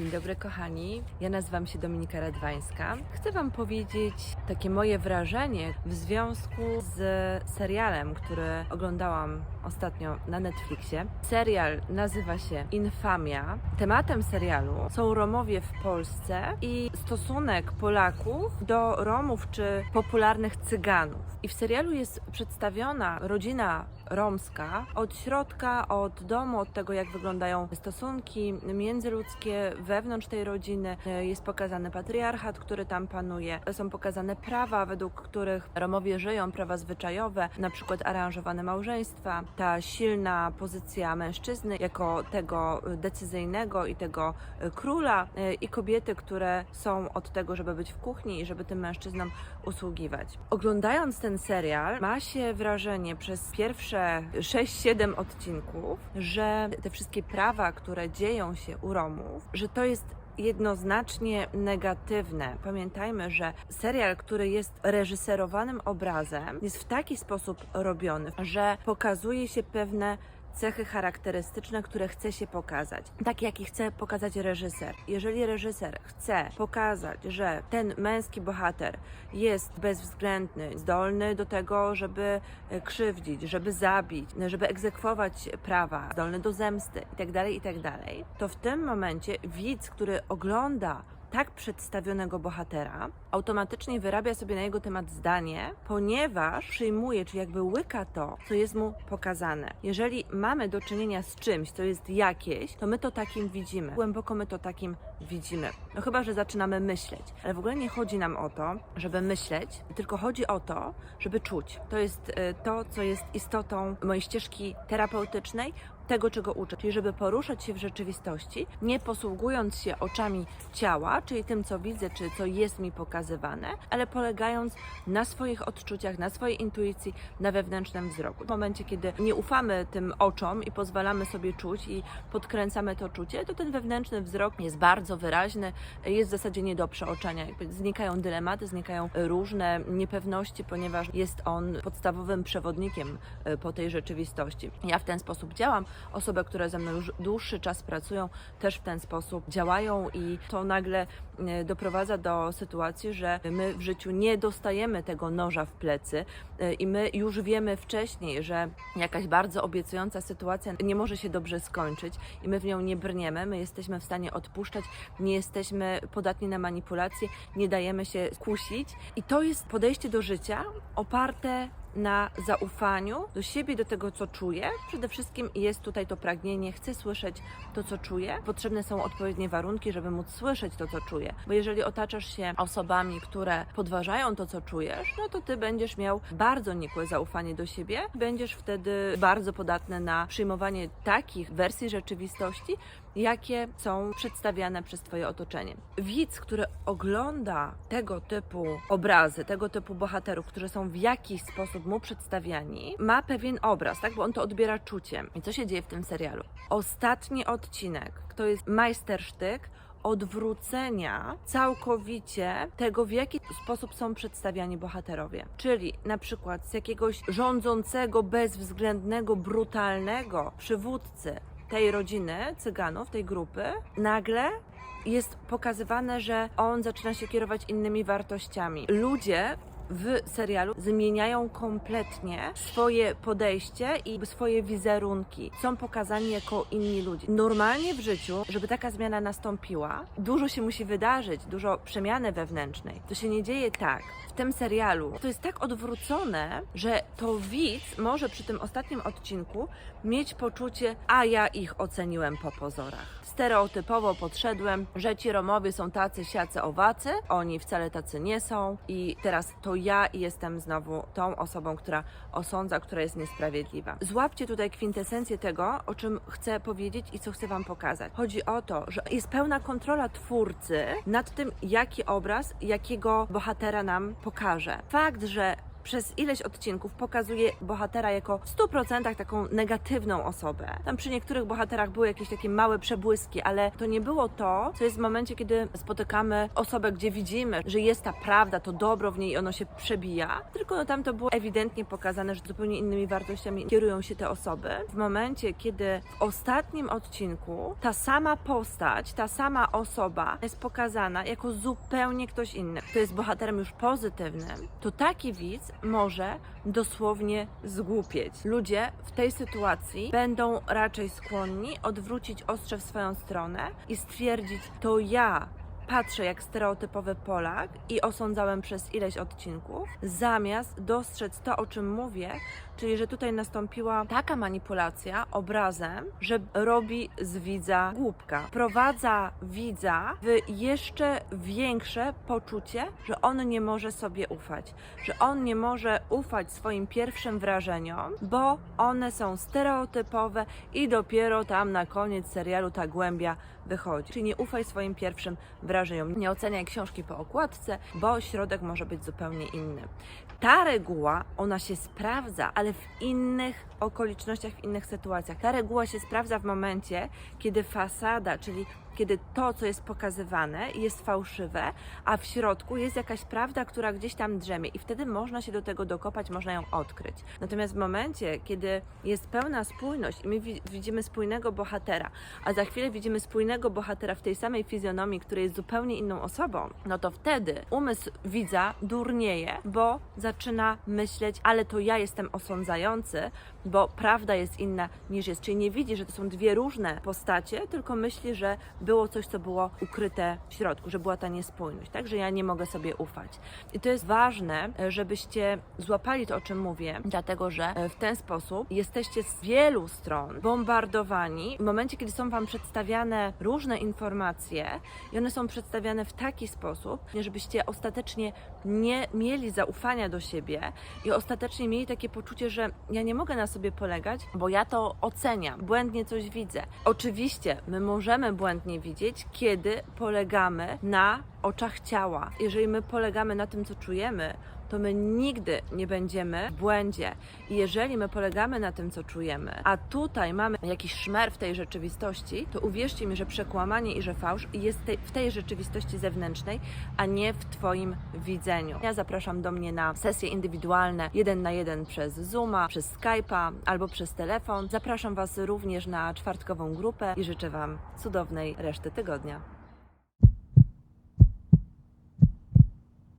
Dzień dobry kochani, ja nazywam się Dominika Radwańska. Chcę Wam powiedzieć takie moje wrażenie w związku z serialem, który oglądałam ostatnio na Netflixie. Serial nazywa się Infamia. Tematem serialu są Romowie w Polsce i stosunek Polaków do Romów czy popularnych Cyganów. I w serialu jest przedstawiona rodzina romska od środka, od domu, od tego jak wyglądają stosunki międzyludzkie wewnątrz tej rodziny. E, Jest pokazany patriarchat, który tam panuje. Są pokazane prawa, według których Romowie żyją, prawa zwyczajowe, na przykład aranżowane małżeństwa, ta silna pozycja mężczyzny jako tego decyzyjnego i tego e, króla e, i kobiety, które są od tego, żeby być w kuchni i żeby tym mężczyznom usługiwać. Oglądając ten serial, ma się wrażenie przez pierwsze 6-7 odcinków, że te wszystkie prawa, które dzieją się u Romów, że to jest jednoznacznie negatywne. Pamiętajmy, że serial, który jest reżyserowanym obrazem, jest w taki sposób robiony, że pokazuje się pewne cechy charakterystyczne, które chce się pokazać. Tak jak i chce pokazać reżyser. Jeżeli reżyser chce pokazać, że ten męski bohater jest bezwzględny, zdolny do tego, żeby e, krzywdzić, żeby zabić, żeby egzekwować prawa, zdolny do zemsty itd., itd., to w tym momencie widz, który ogląda tak przedstawionego bohatera, automatycznie wyrabia sobie na jego temat zdanie, ponieważ przyjmuje, czy jakby łyka to, co jest mu pokazane. Jeżeli mamy do czynienia z czymś, co jest jakieś, to my to takim widzimy. Głęboko my to takim widzimy. No chyba, że zaczynamy myśleć. Ale w ogóle nie chodzi nam o to, żeby myśleć, tylko chodzi o to, żeby czuć. To jest e, to, co jest istotą mojej ścieżki terapeutycznej, tego, czego uczę, czyli żeby poruszać się w rzeczywistości, nie posługując się oczami ciała, czyli tym, co widzę, czy co jest mi pokazywane, ale polegając na swoich odczuciach, na swojej intuicji, na wewnętrznym wzroku. W momencie, kiedy nie ufamy tym oczom i pozwalamy sobie czuć i podkręcamy to czucie, to ten wewnętrzny wzrok jest bardzo wyraźny, jest w zasadzie nie do przeoczenia. Znikają dylematy, znikają różne niepewności, ponieważ jest on podstawowym przewodnikiem e, po tej rzeczywistości. Ja w ten sposób działam. Osoby, które ze mną już dłuższy czas pracują, też w ten sposób działają i to nagle e, doprowadza do sytuacji, że my w życiu nie dostajemy tego noża w plecy e, i my już wiemy wcześniej, że jakaś bardzo obiecująca sytuacja nie może się dobrze skończyć i my w nią nie brniemy, my jesteśmy w stanie odpuszczać, nie jesteśmy podatni na manipulacje, nie dajemy się kusić. I to jest podejście do życia oparte na zaufaniu do siebie, do tego, co czuję. Przede wszystkim jest tutaj to pragnienie, chcę słyszeć to, co czuję. Potrzebne są odpowiednie warunki, żeby móc słyszeć to, co czuję. Bo jeżeli otaczasz się osobami, które podważają to, co czujesz, no to ty będziesz miał bardzo nikłe zaufanie do siebie. Będziesz wtedy bardzo podatny na przyjmowanie takich wersji rzeczywistości, jakie są przedstawiane przez Twoje otoczenie. Widz, który ogląda tego typu obrazy, tego typu bohaterów, którzy są w jakiś sposób mu przedstawiani, ma pewien obraz, tak? Bo on to odbiera czuciem. I co się dzieje w tym serialu? Ostatni odcinek to jest majstersztyk odwrócenia całkowicie tego, w jaki sposób są przedstawiani bohaterowie. Czyli na przykład z jakiegoś rządzącego, bezwzględnego, brutalnego przywódcy tej rodziny cyganów, tej grupy, nagle jest pokazywane, że on zaczyna się kierować innymi wartościami. Ludzie w serialu zmieniają kompletnie swoje podejście i swoje wizerunki. Są pokazani jako inni ludzie. Normalnie w życiu, żeby taka zmiana nastąpiła, dużo się musi wydarzyć, dużo przemiany wewnętrznej. To się nie dzieje tak. W tym serialu to jest tak odwrócone, że to widz może przy tym ostatnim odcinku mieć poczucie, a ja ich oceniłem po pozorach. Stereotypowo podszedłem, że ci Romowie są tacy, siacy, owacy, oni wcale tacy nie są i teraz to ja jestem znowu tą osobą, która osądza, która jest niesprawiedliwa. Złapcie tutaj kwintesencję tego, o czym chcę powiedzieć i co chcę Wam pokazać. Chodzi o to, że jest pełna kontrola twórcy nad tym, jaki obraz, jakiego bohatera nam pokaże. Fakt, że przez ileś odcinków pokazuje bohatera jako w 100% taką negatywną osobę. Tam przy niektórych bohaterach były jakieś takie małe przebłyski, ale to nie było to, co jest w momencie, kiedy spotykamy osobę, gdzie widzimy, że jest ta prawda, to dobro w niej i ono się przebija, tylko no, tam to było ewidentnie pokazane, że zupełnie innymi wartościami kierują się te osoby. W momencie, kiedy w ostatnim odcinku ta sama postać, ta sama osoba jest pokazana jako zupełnie ktoś inny, kto jest bohaterem już pozytywnym, to taki widz może dosłownie zgłupieć. Ludzie w tej sytuacji będą raczej skłonni odwrócić ostrze w swoją stronę i stwierdzić, to ja patrzę jak stereotypowy Polak i osądzałem przez ileś odcinków, zamiast dostrzec to, o czym mówię, czyli że tutaj nastąpiła taka manipulacja obrazem, że robi z widza głupka. Prowadza widza w jeszcze większe poczucie, że on nie może sobie ufać, że on nie może ufać swoim pierwszym wrażeniom, bo one są stereotypowe i dopiero tam na koniec serialu ta głębia wychodzi. Czyli nie ufaj swoim pierwszym wrażeniom. Nie oceniaj książki po okładce, bo środek może być zupełnie inny. Ta reguła, ona się sprawdza, ale w innych okolicznościach, w innych sytuacjach. Ta reguła się sprawdza w momencie, kiedy fasada, czyli kiedy to, co jest pokazywane, jest fałszywe, a w środku jest jakaś prawda, która gdzieś tam drzemie, i wtedy można się do tego dokopać, można ją odkryć. Natomiast w momencie, kiedy jest pełna spójność i my wi- widzimy spójnego bohatera, a za chwilę widzimy spójnego bohatera w tej samej fizjonomii, który jest zupełnie inną osobą, no to wtedy umysł widza durnieje, bo zaczyna myśleć, ale to ja jestem osądzający, bo prawda jest inna niż jest. Czyli nie widzi, że to są dwie różne postacie, tylko myśli, że było coś, co było ukryte w środku, że była ta niespójność, tak? Że ja nie mogę sobie ufać. I to jest ważne, żebyście złapali to, o czym mówię, dlatego że e, w ten sposób jesteście z wielu stron bombardowani w momencie, kiedy są Wam przedstawiane różne informacje i one są przedstawiane w taki sposób, żebyście ostatecznie nie mieli zaufania do siebie i ostatecznie mieli takie poczucie, że ja nie mogę na sobie polegać, bo ja to oceniam, błędnie coś widzę. Oczywiście my możemy błędnie widzieć, kiedy polegamy na oczach ciała. Jeżeli my polegamy na tym, co czujemy, to my nigdy nie będziemy w błędzie. I jeżeli my polegamy na tym, co czujemy, a tutaj mamy jakiś szmer w tej rzeczywistości, to uwierzcie mi, że przekłamanie i że fałsz jest w tej rzeczywistości zewnętrznej, a nie w Twoim widzeniu. Ja zapraszam do mnie na sesje indywidualne, jeden na jeden przez Zooma, przez Skype'a albo przez telefon. Zapraszam Was również na czwartkową grupę i życzę Wam cudownej reszty tygodnia.